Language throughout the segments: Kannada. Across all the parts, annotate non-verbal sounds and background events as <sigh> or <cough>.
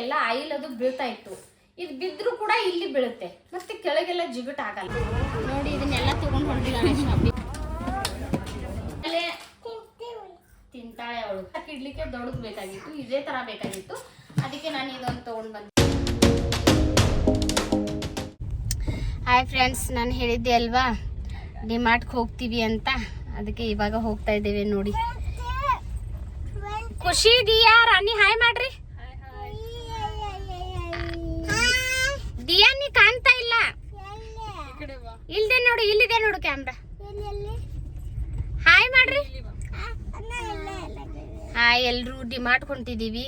ಎಲ್ಲ ಆಯಿಲ್ ಅದು ಬೀಳ್ತಾ ಇತ್ತು ಇದು ಬಿದ್ದರೂ ಕೂಡ ಇಲ್ಲಿ ಬೀಳುತ್ತೆ. ಮತ್ತೆ ಕೆಳಗೆಲ್ಲ ಜಿಗುಟ್ ಆಗಲ್ಲ. ನೋಡಿ, ಇದನ್ನೆಲ್ಲ ತಗೊಂಡು ಹೊರಟಿದ್ದಾನೆ ತಿಂತಾಳೆ ಅವಳು. ಇಡ್ಲಿಕ್ಕೆ ದೊಡ್ಡದು ಬೇಕಾಗಿತ್ತು. ಇದೇ ತರ ಬೇಕಾಗಿತ್ತು. ಅದಕ್ಕೆ ನಾನು ಇದೊಂದು ತಗೊಂಡು ಬಂದೆ. ಹಾಯ್ ಫ್ರೆಂಡ್ಸ್ ನಾನು ಹೇಳಿದ್ದೆ ಅಲ್ವಾ? ಡಿಮಾರ್ಟ್ಗೆ ಹೋಗ್ತೀವಿ ಅಂತ. ಅದಕ್ಕೆ ಇವಾಗ ಹೋಗ್ತಾ ಇದ್ದೇವೆ ನೋಡಿ. ಖುಷಿ ಇದೆಯಾ? ರಾಣಿ ಹಾಯ್ ಮಾಡ್ರಿ. ಕಾಣ್ತಾ ಇಲ್ಲ. ಇಲ್ದೆ ನೋಡು ಇಲ್ಲಿದೆ ನೋಡು ಕ್ಯಾಮ್ರಾ ಹಾಯ್ ಮಾಡ್ರಿ. ಹಾಯ್ ಎಲ್ಲರೂ ಡಿ ಮಾಡ್ಕೊಂತಿದ್ದೀವಿ.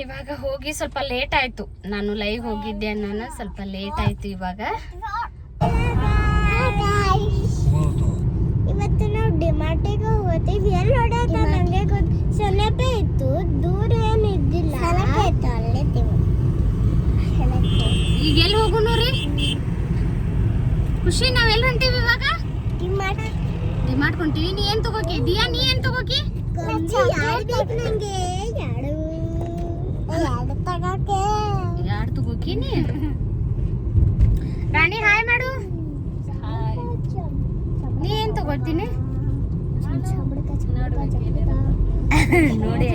ಇವಾಗ ಹೋಗಿ ಸ್ವಲ್ಪ ಲೇಟ್ ಆಯ್ತು. ನಾನು ಲೈವ್ ಹೋಗಿದ್ದೆ ನಾನು ಸ್ವಲ್ಪ ಲೇಟ್ ಆಯ್ತು ಇವಾಗ. ಇವತ್ತು ನಾವು ಡಿಮಾರ್ಟಿಗೆ ಹೋಗ್ತೀವಿ ಎಲ್ಲಿ ಹೊಡೆಯೋದು ನನಗೆ ಗೊತ್ತು ಸೆಲೆಪೆ ಇತ್ತು. ದೂರ ಏನು ಇದ್ದಿಲ್ಲ ಸೆಲೆಪೆ ಇತ್ತು ಅಲ್ಲೇ ಈಗ ಎಲ್ಲಿ ಹೋಗುನು ರೀ? ಖುಷಿ ನಾವೆಲ್ಲ ಹೊಂಟೀವಿ ಇವಾಗ? ಮಾಡ್ಕೊಂತೀವಿ. ಹೊಂಟೀವಿ ನೀ ಏನ್ ತಗೋಕಿ? ದಿಯಾ, ನೀ ಏನ್ ತಗೋಕಿ? ನೀ? ರಾಣಿ, ಹಾಯ್ ಮಾಡು. ನೀ ಏನ್ ತಗೋತೀನಿ ನೋಡಿ.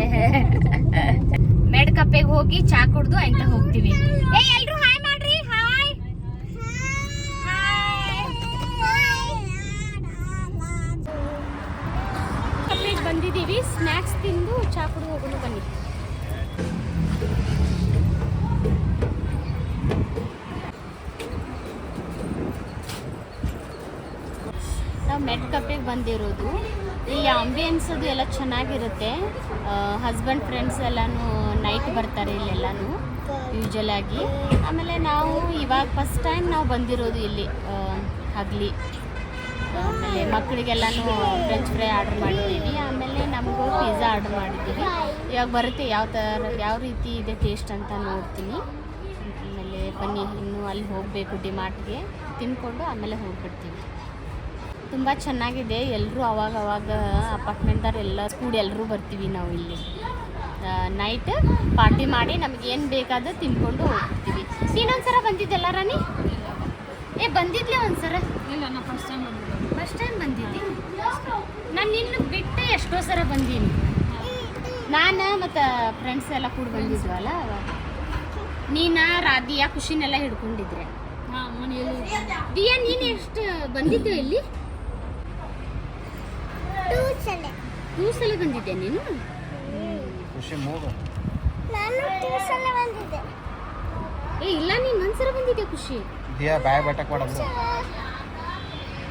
ಮೆಡ್ ಕಪ್ಪೆಗೆ ಹೋಗಿ ಚಾ ಕುಡ್ದು ಅಂತ ಹೋಗ್ತೀವಿ. ಏ ಎಲ್ರು ಹಾಯ್ ಮಾಡ್ರಿ ಹಾಯ್ ಕಪ್ಪೆಗೆ ಬಂದಿದ್ದೀವಿ ಸ್ನ್ಯಾಕ್ಸ್ ಹೋಗೋಣ ಬನ್ನಿ. ನಾವು ಮೆಟ್ ಕಪ್ಪೆಗೆ ಬಂದಿರೋದು. ಇಲ್ಲಿ ಆಂಬಿಯನ್ಸ್ ಅದು ಎಲ್ಲ ಚೆನ್ನಾಗಿರುತ್ತೆ. ಹಸ್ಬೆಂಡ್ ಫ್ರೆಂಡ್ಸ್ ಎಲ್ಲನೂ ನೈಟ್ ಬರ್ತಾರೆ ಇಲ್ಲೆಲ್ಲನೂ ಯೂಶಲ್ ಆಗಿ. ಆಮೇಲೆ ನಾವು ಇವಾಗ ಫಸ್ಟ್ ಟೈಮ್ ನಾವು ಬಂದಿರೋದು ಇಲ್ಲಿ ಹಗ್ಲಿ. ಆಮೇಲೆ ಮಕ್ಕಳಿಗೆಲ್ಲನೂ ಫ್ರೆಂಚ್ ಫ್ರೈ ಆರ್ಡ್ರ್ ಮಾಡಿದ್ದೀವಿ ಆಮೇಲೆ ನಮಗೂ ಪಿಜ್ಜಾ ಆರ್ಡ್ರ್ ಮಾಡಿದ್ದೀವಿ. ಇವಾಗ ಬರುತ್ತೆ ಯಾವ ಥರ ಯಾವ ರೀತಿ ಇದೆ ಟೇಸ್ಟ್ ಅಂತ ನೋಡ್ತೀನಿ. ಆಮೇಲೆ ಬನ್ನಿ, ಇನ್ನೂ ಅಲ್ಲಿ ಹೋಗಬೇಕು ಡಿಮಾರ್ಟ್ಗೆ. ತಿನ್ಕೊಂಡು ಆಮೇಲೆ ಹೋಗ್ಬಿಡ್ತೀವಿ. ತುಂಬ ಚೆನ್ನಾಗಿದೆ. ಎಲ್ಲರೂ ಅವಾಗ ಅವಾಗ ಅಪಾರ್ಟ್ಮೆಂಟ್ದವ್ರು ಎಲ್ಲ ಕೂಡಿ ಎಲ್ಲರೂ ಬರ್ತೀವಿ ನಾವು ಇಲ್ಲಿ. ನೈಟ್ ಪಾರ್ಟಿ ಮಾಡಿ ನಮ್ಗೆ ಏನು ಬೇಕಾದ ತಿನ್ಕೊಂಡು ಹೋಗ್ತೀವಿ ನೀನೊಂದ್ಸರ ಬಂದಿದ್ದೆಲ್ಲ ರಾಣಿ? ಏ, ಬಂದಿದ್ಲೇ ಒಂದ್ಸರ ಇಲ್ಲ ನಾನು ಫಸ್ಟ್ ಟೈಮ್ ಫಸ್ಟ್ ಟೈಮ್ ಬಂದಿದ್ದಿ ನಾನು ನಿನ್ನ ಬಿಟ್ಟೆ ಎಷ್ಟೋ ಸಲ ಬಂದೀನಿ. ನಾನು ಮತ್ತು ಫ್ರೆಂಡ್ಸ್ ಎಲ್ಲ ಕೂಡ ಬಂದಿದ್ವಲ್ಲ? ನೀನಾ ರಾಧಿಯಾ ಖುಷಿನೆಲ್ಲ ಹಿಡ್ಕೊಂಡಿದ್ರೆ. ದಿಯಾ ನೀನು ಎಷ್ಟು ಬಂದಿದ್ದೆ ಇಲ್ಲಿ? ಟೂ ಸಲ. ಬಂದಿದ್ದೆ ನೀನು? ಖುಷಿ ಮೂಗು ನಾನು ಟೂ ಸಲ ಏ ಇಲ್ಲ ನೀನು ಒಂದ್ಸಲ ಬಂದಿದ್ದೆ ಖುಷಿ? ದಿಯಾ ಬಾಯ್ ಬಟ್ಟಕ್ಕೆ ಕೊಡಲ್ಲ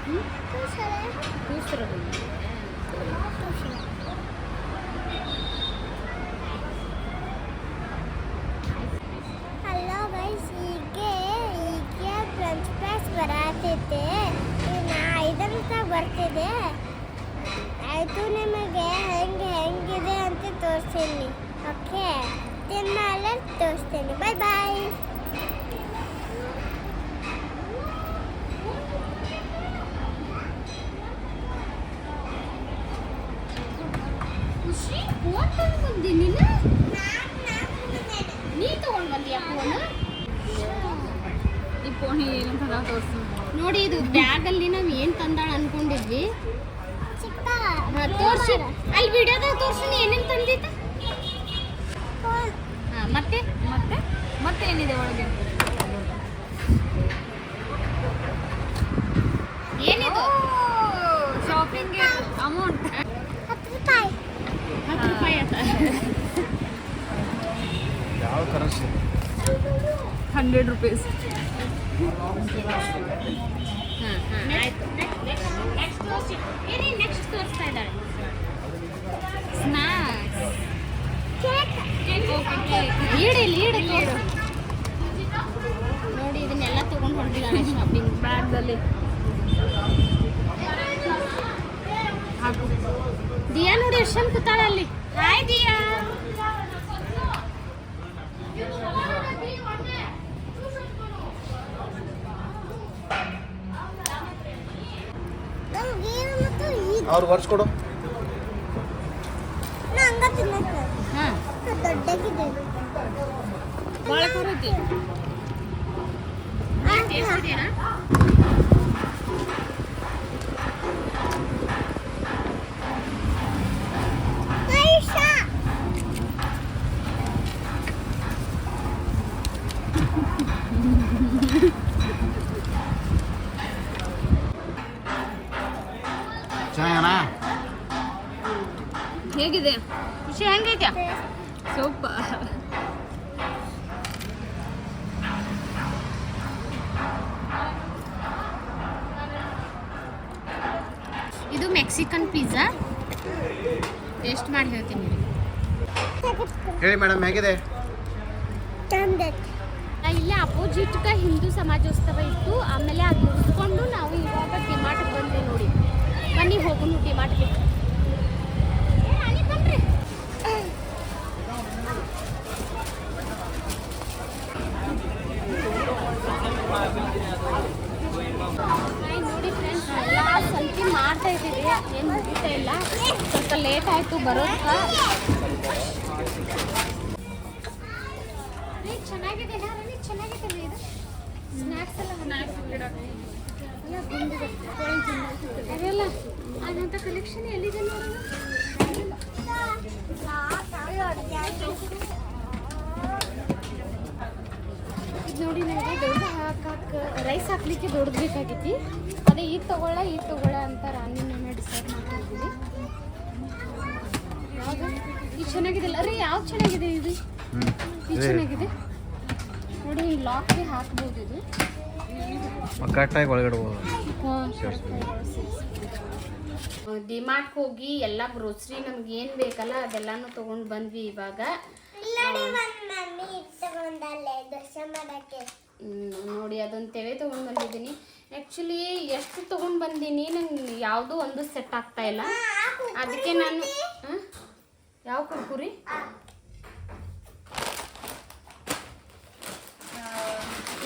ಟೂ ಸಲ ಮೂರು ಸಲ ಬಂದಿದ್ದೆ ಹಲೋ ಗೈಸ್ ಹೀಗೆ ಹೀಗೆ ಫ್ರೆಂಚ್ ಫ್ರೈಸ್ ಬರತೈತೆ ನಾ ಐದಂತ ಬರ್ತಿದೆ ಆಯಿತು ನಿಮಗೆ ಹೆಂಗೆ ಹೆಂಗಿದೆ ಅಂತ ತೋರಿಸ್ತೀನಿ ಓಕೆ ತಿನ್ನಾಲೆ ತೋರಿಸ್ತೀನಿ ಬಾಯ್ ಬಾಯ್ ಖುಷಿ ಫೋನ್ ತಗೊಂಡು ಬಂದಿ ನೀನು ನೀ ತಗೊಂಡು ಬಂದಿಯಾ ಫೋನ್ ಈ ಫೋನ್ ಏನಂತ ನಾವು ತೋರಿಸ್ತೀನಿ ನೋಡಿ ಇದು ಬ್ಯಾಗ್ ಅಲ್ಲಿ ನಾವು ಏನು ತಂದಾಳ ಅನ್ಕೊಂಡಿದ್ವಿ? ತೋರ್ಸಿ. ಅಲ್ಲಿ ವಿಡಿಯೋದಾಗ ತೋರ್ಸಿ ಏನೇನ್ ತಂದಿದ್ದ? ಹಾ ಮತ್ತೆ? ಮತ್ತೆ? ಮತ್ತೆ ಏನಿದೆ ಒಳಗೆ? ಏನಿದು? ಶಾಪಿಂಗ್ಗೆ ಅಮೌಂಟ್ ಹತ್ತು ರೂಪಾಯಿ. ಹತ್ತು ರೂಪಾಯಿ ಆತ ಯಾವ ಕರೆನ್ಸಿ ಹಂಡ್ರೆಡ್ ರುಪೀಸ್. ನೆಕ್ಸ್ಟ್ ತೋರಿಸ್ತಾ ತೋರು ನೋಡಿ ಇದನ್ನೆಲ್ಲ ತಗೊಂಡು ಶಾಪಿಂಗ್ ಹಾಕು ದಿಯಾ ನೋಡಿ ಎಷ್ಟು ಅಲ್ಲಿ ಹಾಯ್ ದಿಯಾ ನಮ್ಗೆ ಮತ್ತು ಇದು ಅವ್ರು ವರ್ಷ ಕೊಡು. ನಾ ಹಂಗ ತಿನ್ನಕ್ಕೆ. ಹಾಂ ದೊಡ್ಡಗಿದೆ ಭಾಳ ಖಾರ ಐತಿ ಟೇಸ್ಟ್ ಇದೆಯಾ ಚೆನ್ನಾಗಣ್ಣ ಹೇಗಿದೆ ಖುಷಿ ಹೆಂಗೈತೆ? ಸೂಪರ್. ಇದು ಮೆಕ್ಸಿಕನ್ ಪಿಜ್ಜಾ. ಟೇಸ್ಟ್ ಮಾಡಿ ಹೇಳ್ತೀನಿ ರೀ ಹೇಳಿ ಮೇಡಮ್ ಹೇಗಿದೆ? ಇಲ್ಲೇ ಅಪೋಸಿಟ್ಗೆ ಹಿಂದೂ ಸಮಾಜೋತ್ಸವ ಇತ್ತು. ಆಮೇಲೆ ಅದು ಮುಗಿಸ್ಕೊಂಡು ನಾವು ಇವಾಗ ಡಿಮಾರ್ಟ್ಗೆ ಬಂದ್ವಿ ನೋಡಿ. ಬನ್ನಿ ಹೋಗೋಣ ಡಿಮಾರ್ಟ್ಗೆ ಬನ್ರಿ ಹಾಯ್, ನೋಡಿ ಫ್ರೆಂಡ್ಸ್ ಎಲ್ಲ ಸಂತಿ ಮಾಡ್ತಾ ಇದ್ದೀವಿ ಏನು ಮುಗಿತಾ ಇಲ್ಲ? ಸ್ವಲ್ಪ ಲೇಟ್ ಆಯಿತು ಬರೋದು ರೀ ಚೆನ್ನಾಗಿದೆ ಚೆನ್ನಾಗಿದೆ ಇದು? ಸ್ನ್ಯಾಕ್ಸ್ ಎಲ್ಲ ಅದೆಲ್ಲ ಅದಂಥ ಕಲೆಕ್ಷನ್ ಎಲ್ಲಿದೆ ನೋಡೋಣ? ಇದು ನೋಡಿ ನನಗೆ ದೊಡ್ಡ ಹಾಕಕ್ಕೆ ರೈಸ್ ಹಾಕ್ಲಿಕ್ಕೆ ದೊಡ್ಡ ಬೇಕಾಗಿತ್ತು ಅದೇ ಈಗ ತಗೊಳ್ಳ ಈಗ ತಗೊಳ್ಳ ಅಂತ ರಾಣಿ ಇದು ಚೆನ್ನಾಗಿದೆಲ್ಲ ರೀ ಯಾವ್ದು ಚೆನ್ನಾಗಿದೆ ಇದು? ಇದು ಚೆನ್ನಾಗಿದೆ. ನೋಡಿ ಹಿಂಗೆ ಲಾಕ್ಗೆ ಹಾಕ್ಬೋದು ಇದು. ಕರೆಕ್ಟಾಗಿ ಒಳಗಡೆ ಡಿಮಾರ್ಟ್ ಹೋಗಿ ಎಲ್ಲ ಗ್ರೋಸರಿ ನಮ್ಗೆ ಏನು ಬೇಕಲ್ಲ ಅದೆಲ್ಲಾನು ತಗೊಂಡ್ ಬಂದ್ವಿ ಇವಾಗ. ನೋಡಿ ಅದೊಂದು ತೆವೆ ತಗೊಂಡ್ ಬಂದಿದ್ದೀನಿ. ಆ್ಯಕ್ಚುಲಿ ಎಷ್ಟು ತಗೊಂಡ್ ಬಂದೀನಿ ನಂಗೆ ಯಾವುದೂ ಒಂದು ಸೆಟ್ ಆಗ್ತಾ ಇಲ್ಲ. ಅದಕ್ಕೆ ನಾನು? ಯಾವ ಕುರ್ಕುರಿ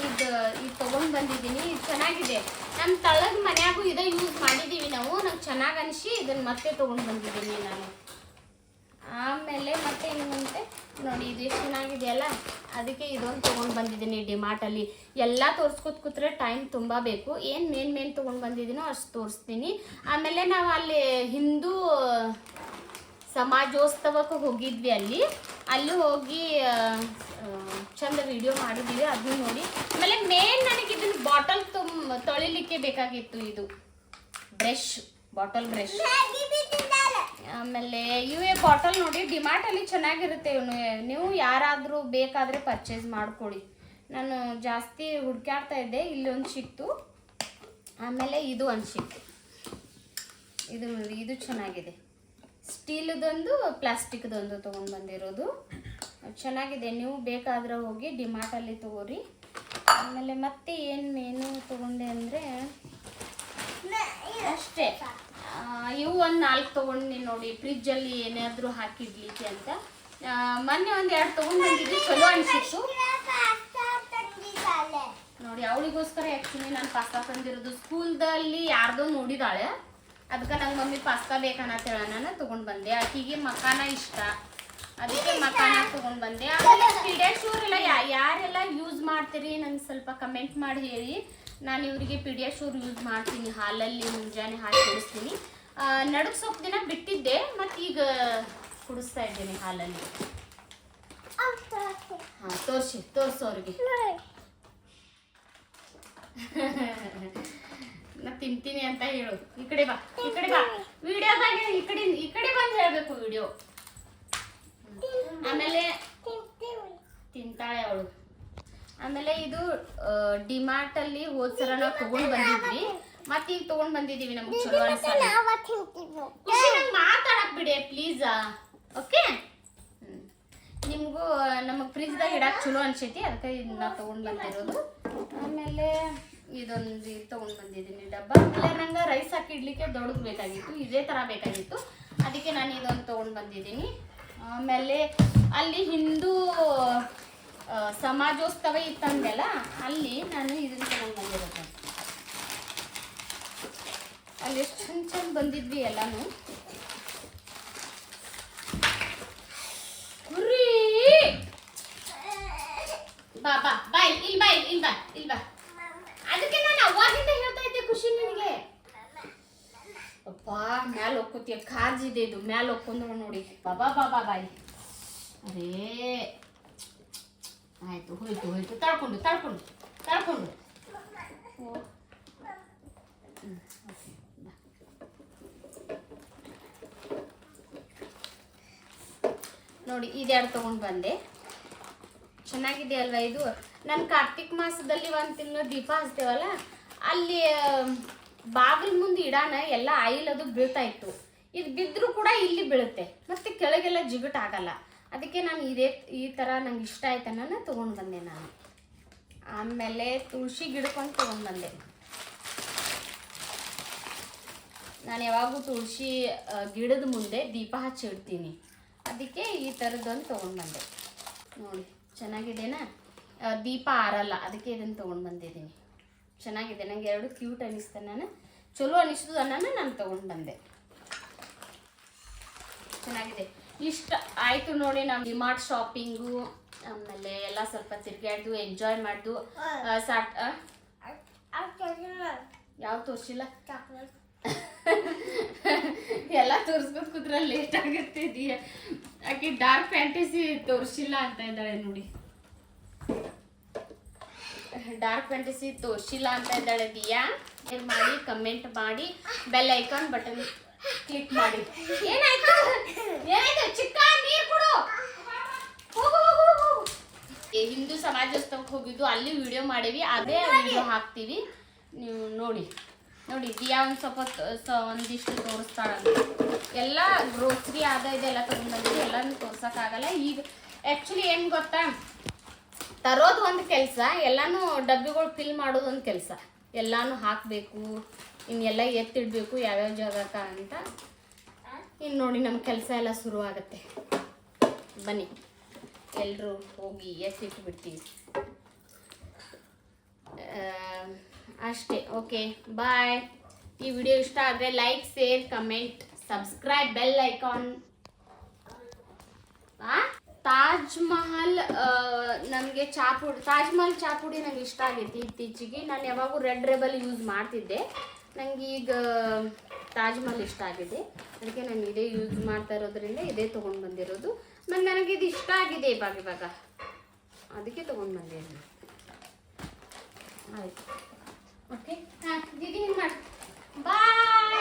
ಇದು ಈಗ ತೊಗೊಂಡು ಬಂದಿದ್ದೀನಿ. ಇದು ಚೆನ್ನಾಗಿದೆ. ನಮ್ಮ ತಳದ ಮನ್ಯಾಗೂ ಇದೇ ಯೂಸ್ ಮಾಡಿದ್ದೀವಿ ನಾವು. ನಂಗೆ ಚೆನ್ನಾಗಿ ಅನಿಸಿ ಇದನ್ನು ಮತ್ತೆ ತೊಗೊಂಡು ಬಂದಿದ್ದೀನಿ ನಾನು. ಆಮೇಲೆ ಮತ್ತೆ ಏನಂತೆ? ನೋಡಿ, ಇದು ಎಷ್ಟು ಚೆನ್ನಾಗಿದೆಯಲ್ಲ ಅದಕ್ಕೆ ಇದೊಂದು ತೊಗೊಂಡು ಬಂದಿದ್ದೀನಿ ಡಿಮಾರ್ಟಲ್ಲಿ ಎಲ್ಲ ತೋರಿಸ್ಕೊತ ಕೂತ್ರೆ ಟೈಮ್ ತುಂಬ ಬೇಕು. ಏನು ಮೇನ್ ಮೇನ್ ತೊಗೊಂಡು ಬಂದಿದ್ದೀನೋ ಅಷ್ಟು ತೋರಿಸ್ತೀನಿ. ಆಮೇಲೆ ನಾವು ಅಲ್ಲಿ ಹಿಂದೂ ಸಮಾಜೋತ್ಸವಕ್ಕೆ ಹೋಗಿದ್ವಿ ಅಲ್ಲಿ. ಅಲ್ಲಿ ಹೋಗಿ ಚಂದ ವಿಡಿಯೋ ಮಾಡಿದ್ವಿ. ಅದನ್ನ ನೋಡಿ. ಆಮೇಲೆ ಮೇನ್ ನನಗೆ ಇದನ್ನ ಬಾಟಲ್ ತುಂಬ ತೊಳಿಲಿಕ್ಕೆ ಬೇಕಾಗಿತ್ತು ಇದು. ಬ್ರಷ್ ಬಾಟಲ್ ಬ್ರಷ್ ಆಮೇಲೆ ಇವೇ ಬಾಟಲ್ ನೋಡಿ ಡಿಮಾರ್ಟಲ್ಲಿ ಚೆನ್ನಾಗಿರುತ್ತೆ ಇವನು. ನೀವು ಯಾರಾದರೂ ಬೇಕಾದರೆ ಪರ್ಚೇಸ್ ಮಾಡ್ಕೊಳ್ಳಿ ನಾನು ಜಾಸ್ತಿ ಹುಡ್ಕಾಡ್ತಾ ಇದ್ದೆ, ಇಲ್ಲೊಂದು ಸಿಕ್ತು ಆಮೇಲೆ ಇದು ಒಂದು ಸಿಕ್ತು ಇದು ಇದು ಚೆನ್ನಾಗಿದೆ. ಸ್ಟೀಲ್ದೊಂದು, ಪ್ಲಾಸ್ಟಿಕ್ದೊಂದು ತೊಗೊಂಡು ಬಂದಿರೋದು. ಚೆನ್ನಾಗಿದೆ. ನೀವು ಬೇಕಾದ್ರೆ ಹೋಗಿ ಡಿಮಾರ್ಟಲ್ಲಿ ತಗೋರಿ. ಆಮೇಲೆ ಮತ್ತೆ ಏನು ಮೇನು ತೊಗೊಂಡೆ ಅಂದರೆ, ಅಷ್ಟೇ. ಇವು ಒಂದು ನಾಲ್ಕು ತೊಗೊಂಡು ನೋಡಿ. ಫ್ರಿಜ್ಜಲ್ಲಿ ಏನಾದರೂ ಹಾಕಿಡ್ಲಿಕ್ಕೆ ಅಂತ. ಮೊನ್ನೆ ಒಂದು ಎರಡು ತೊಗೊಂಡು ಚಲೋ ಅನಿಸಿತ್ತು. ನೋಡಿ, ಅವಳಿಗೋಸ್ಕರ ಆ್ಯಕ್ಚುಲಿ ನಾನು ಪಾಸ್ತಾ ತಂದಿರೋದು. ಸ್ಕೂಲ್ದಲ್ಲಿ ಯಾರ್ದೋ ನೋಡಿದಾಳೆ. ಅದಕ್ಕೆ ನಂಗೆ ಮಮ್ಮಿ ಪಾಸ್ತಾ ಬೇಕನ್ನತ್ತೇಳ ನಾನು ತೊಗೊಂಡು ಬಂದೆ. ಆಕಿಗೆ ಮಕಾನ ಇಷ್ಟ. ಅದಕ್ಕೆ ಮಕಾನ ತೊಗೊಂಡು ಬಂದೆ. ಆಮೇಲೆ ಪಿಡಿಯಾಶೂರ್ ಎಲ್ಲ ಯಾ- ಯಾರೆಲ್ಲ ಯೂಸ್ ಮಾಡ್ತೀರಿ ನಂಗೆ ಸ್ವಲ್ಪ ಕಮೆಂಟ್ ಮಾಡಿ ಹೇಳಿ. ನಾನು ಇವರಿಗೆ ಪಿಡಿಯಾಶೂರ್ ಯೂಸ್ ಮಾಡ್ತೀನಿ ಹಾಲಲ್ಲಿ ಮುಂಜಾನೆ ಹಾಲು ಕುಡಿಸ್ತೀನಿ. ನಡುಕ್ ಸ್ವಲ್ಪ ದಿನ ಬಿಟ್ಟಿದ್ದೆ ಮತ್ತು ಈಗ ಕುಡಿಸ್ತಾ ಇದ್ದೇನೆ ಹಾಲಲ್ಲಿ. ಹಾಂ ತೋರಿಸಿ ತೋರಿಸೋರಿಗೆ <laughs> ನಾ ತಿಂತೀನಿ ಅಂತ ಹೇಳೋದು ಈ ಕಡೆ ಬಾ ಈ ಕಡೆ ಬಾ. ವಿಡಿಯೋದಾಗ ಈ ಕಡೆ ಈ ಕಡೆ ಬಂದು ಹೇಳಬೇಕು ವಿಡಿಯೋ ಆಮೇಲೆ ತಿಂತಾಳೆ ಅವಳು. ಆಮೇಲೆ ಇದು ಡಿಮಾರ್ಟ್ ಅಲ್ಲಿ ಹೋದ್ ಸಲ ನಾವು ತಗೊಂಡ್ ಬಂದಿದ್ವಿ. ಮತ್ತೆ ಈಗ ತಗೊಂಡ್ ಬಂದಿದೀವಿ ನಮ್ಗೆ ಚಲೋ ಅನ್ಸಲ್ಲ. ಮಾತಾಡಕ್ ಬಿಡಿ ಪ್ಲೀಸ್ ಓಕೆ ನಿಮಗೂ ನಮಗೆ ಫ್ರಿಜ್ದಾಗ ಇಡಕ್ಕೆ ಚಲೋ ಅನ್ಸೈತಿ ಅದಕ್ಕೆ ಇದನ್ನ ತಗೊಂಡ್ ಬಂದಿರೋದು. ಆಮೇಲೆ ಇದೊಂದು ತೊಗೊಂಡು ಬಂದಿದ್ದೀನಿ ಡಬ್ಬ. ಆಮೇಲೆ ನಂಗೆ ರೈಸ್ ಹಾಕಿಡ್ಲಿಕ್ಕೆ ಇಡ್ಲಿಕ್ಕೆ ಬೇಕಾಗಿತ್ತು. ಇದೇ ಥರ ಬೇಕಾಗಿತ್ತು. ಅದಕ್ಕೆ ನಾನು ಇದೊಂದು ತೊಗೊಂಡು ಬಂದಿದ್ದೀನಿ. ಆಮೇಲೆ ಅಲ್ಲಿ ಹಿಂದೂ ಸಮಾಜೋತ್ಸವ ಇತ್ತಂದೆಲ್ಲ ಅಲ್ಲಿ ನಾನು ಇದನ್ನು ತೊಗೊಂಡು ಬಂದಿರೋದು. ಅಲ್ಲಿ ಎಷ್ಟು ಚಂದ ಚಂದ ಬಂದಿದ್ವಿ ಎಲ್ಲಾನು. ಬಾ ಬಾಬಾ ಬಾಯ್ ಇಲ್ಲಿ ಬಾಯ್ ಇಲ್ಲಿ ಬಾ, ಇಲ್ಲಿ ಇಲ್ವಾ ಅದಕ್ಕೆ ನಾನು ಅವಾಗಿಂದ ಹೇಳ್ತಾ ಇದ್ದೆ ಖುಷಿ ನಿನಗೆ ಅಪ್ಪಾ ಮ್ಯಾಲ ಒಕ್ಕೂತಿಯ ಕಾಜಿದೆ ಇದು ಮ್ಯಾಲ ಒಕ್ಕೊಂದ್ರು ನೋಡಿ ಬಾಬಾ ಬಾಬಾ ಬಾಯಿ ಅರೇ ಆಯ್ತು ಹೋಯ್ತು ಹೋಯ್ತು ತಳ್ಕೊಂಡು ತಳ್ಕೊಂಡು ತಳ್ಕೊಂಡು ನೋಡಿ ಇದೆರಡು ತಗೊಂಡು ಬಂದೆ ಚೆನ್ನಾಗಿದೆ ಅಲ್ವಾ ಇದು? ನಾನು ಕಾರ್ತಿಕ್ ಮಾಸದಲ್ಲಿ ಒಂದು ತಿಂಗಳು ದೀಪ ಹಚ್ತೇವಲ್ಲ, ಅಲ್ಲಿ ಬಾಗಿಲ ಮುಂದೆ ಇಡಾನ ಎಲ್ಲ ಆಯಿಲ್ ಅದು ಬೀಳ್ತಾ ಇತ್ತು. ಇದು ಬಿದ್ದರೂ ಕೂಡ ಇಲ್ಲಿ ಬೀಳುತ್ತೆ, ಮತ್ತು ಕೆಳಗೆಲ್ಲ ಜಿಗಟ್ ಆಗಲ್ಲ. ಅದಕ್ಕೆ ನಾನು ಇದೇ, ಈ ಥರ ನಂಗೆ ಇಷ್ಟ ಆಯ್ತು ನಾನು ತೊಗೊಂಡು ಬಂದೆ ನಾನು. ಆಮೇಲೆ ತುಳಸಿ ಗಿಡಕ್ಕೊಂದು ತೊಗೊಂಡು ಬಂದೆ. ನಾನು ಯಾವಾಗೂ ತುಳಸಿ ಗಿಡದ ಮುಂದೆ ದೀಪ ಹಚ್ಚಿ ಇಡ್ತೀನಿ. ಅದಕ್ಕೆ ಈ ಥರದ್ದೊಂದು ತೊಗೊಂಡು ಬಂದೆ. ನೋಡಿ. ಚೆನ್ನಾಗಿದೆನಾ? ದೀಪ ಆರಲ್ಲ ಅದಕ್ಕೆ ಇದನ್ನು ತೊಗೊಂಡು ಬಂದಿದ್ದೀನಿ. ಚೆನ್ನಾಗಿದೆ ನನಗೆ ಎರಡು ಕ್ಯೂಟ್ ಅನ್ನಿಸ್ತೆ ನಾನು. ಚಲೋ ಅನ್ನಿಸ್ತು ಅನ್ನೋಣ ನಾನು ತೊಗೊಂಡು ಬಂದೆ. ಚೆನ್ನಾಗಿದೆ. ಇಷ್ಟ ಆಯಿತು ನೋಡಿ ನಾವು ಡಿಮಾರ್ಟ್ ಶಾಪಿಂಗು ಆಮೇಲೆ ಎಲ್ಲ ಸ್ವಲ್ಪ ತಿರ್ಗಾಡ್ದು ಎಂಜಾಯ್ ಮಾಡ್ದು. ಸಾಟ್? ಯಾವ ತೋರಿಸಿಲ್ಲ? <laughs> ಎಲ್ಲ ತೋರಿಸ್ಬೇಕು ಕೂತ್ರ ಲೇಟ್ ಆಗುತ್ತೆ ಇದೀಯ ಆಕೆ ಡಾರ್ಕ್ ಫ್ಯಾಂಟಸಿ ತೋರಿಸಿಲ್ಲ ಅಂತ ಇದ್ದಾಳೆ ನೋಡಿ. ಡಾರ್ಕ್ ಫ್ಯಾಂಟಸಿ ತೋರಿಸಿಲ್ಲ ಅಂತ ಇದ್ದಾಳೆ ದಿಯಾ. ಶೇರ್ ಮಾಡಿ ಕಮೆಂಟ್ ಮಾಡಿ ಬೆಲ್ ಐಕಾನ್ ಬಟನ್ ಕ್ಲಿಕ್ ಮಾಡಿ. ಏನಾಯ್ತು? ಏನಾಯ್ತು? ಚಿಕ್ಕ ನೀರು ಕೊಡು. ಹಿಂದೂ ಸಮಾಜೋತ್ಸವಕ್ಕೆ ಹೋಗಿದ್ದು, ಅಲ್ಲಿ ವಿಡಿಯೋ ಮಾಡೀವಿ, ಅದೇ ವಿಡಿಯೋ ಹಾಕ್ತೀವಿ. ನೀವು ನೋಡಿ. ನೋಡಿ ದಿಯಾ ಒಂದು ಸ್ವಲ್ಪ ಒಂದಿಷ್ಟು ತೋರಿಸ್ತಾಳಂತ. ಎಲ್ಲ ಗ್ರೋಸರಿ ಆದ ಇದೆಲ್ಲ ತೊಗೊಂಡ್ಬಂದಿದ್ದು ಎಲ್ಲನೂ ತೋರ್ಸೋಕ್ಕಾಗಲ್ಲ. ಈಗ ಆ್ಯಕ್ಚುಲಿ ಏನು ಗೊತ್ತಾ? ತರೋದು ಒಂದು ಕೆಲಸ ಎಲ್ಲನೂ ಡಬ್ಬಿಗಳು ಫಿಲ್ ಮಾಡೋದು ಒಂದು ಕೆಲಸ. ಎಲ್ಲಾನು ಹಾಕಬೇಕು ಇನ್ನೆಲ್ಲ ಎತ್ತಿಡಬೇಕು ಯಾವ್ಯಾವ ಜಾಗಕ್ಕೆ ಅಂತ. ಇನ್ನು ನೋಡಿ ನಮ್ಮ ಕೆಲಸ ಎಲ್ಲ ಶುರು ಆಗುತ್ತೆ ಬನ್ನಿ. ಎಲ್ಲರೂ ಹೋಗಿ ಎತ್ತಿಟ್ಟು ಬಿಡ್ತೀವಿ ಆ, ಅಷ್ಟೇ ಓಕೆ ಬಾಯ್ ಈ ವಿಡಿಯೋ ಇಷ್ಟ ಆದರೆ like share comment subscribe bell icon Taj Mahal ನನಗೆ ಚಾಪುಡಿ ತಾಜ್ ಮಹಲ್ ಚಾಪುಡಿ ನಂಗೆ ಇಷ್ಟ ಆಗೈತಿ ಇತ್ತೀಚೆಗೆ. ನಾನು ಯಾವಾಗೂ ರೆಡ್ ರೆಬಲ್ ಯೂಸ್ ಮಾಡ್ತಿದ್ದೆ. ನನಗೆ ಈಗ ತಾಜ್ ಮಹಲ್ ಇಷ್ಟ ಆಗಿದೆ. ಅದಕ್ಕೆ ನಾನು ಇದೇ ಯೂಸ್ ಮಾಡ್ತಾ ಇರೋದ್ರಿಂದ ಇದೇ ತೊಗೊಂಡು ಬಂದಿರೋದು. ಮತ್ತು ನನಗೆ ಇದು ಇಷ್ಟ ಆಗಿದೆ ಇವಾಗ ಇವಾಗ. ಅದಕ್ಕೆ ತೊಗೊಂಡು ಬಂದಿದ್ದೀನಿ ಆಯ್ತು. ಓಕೆ ಹಾಂ ದೀದಿ ಹಿಂಗೆ ಮಾಡಿ ಬಾಯ್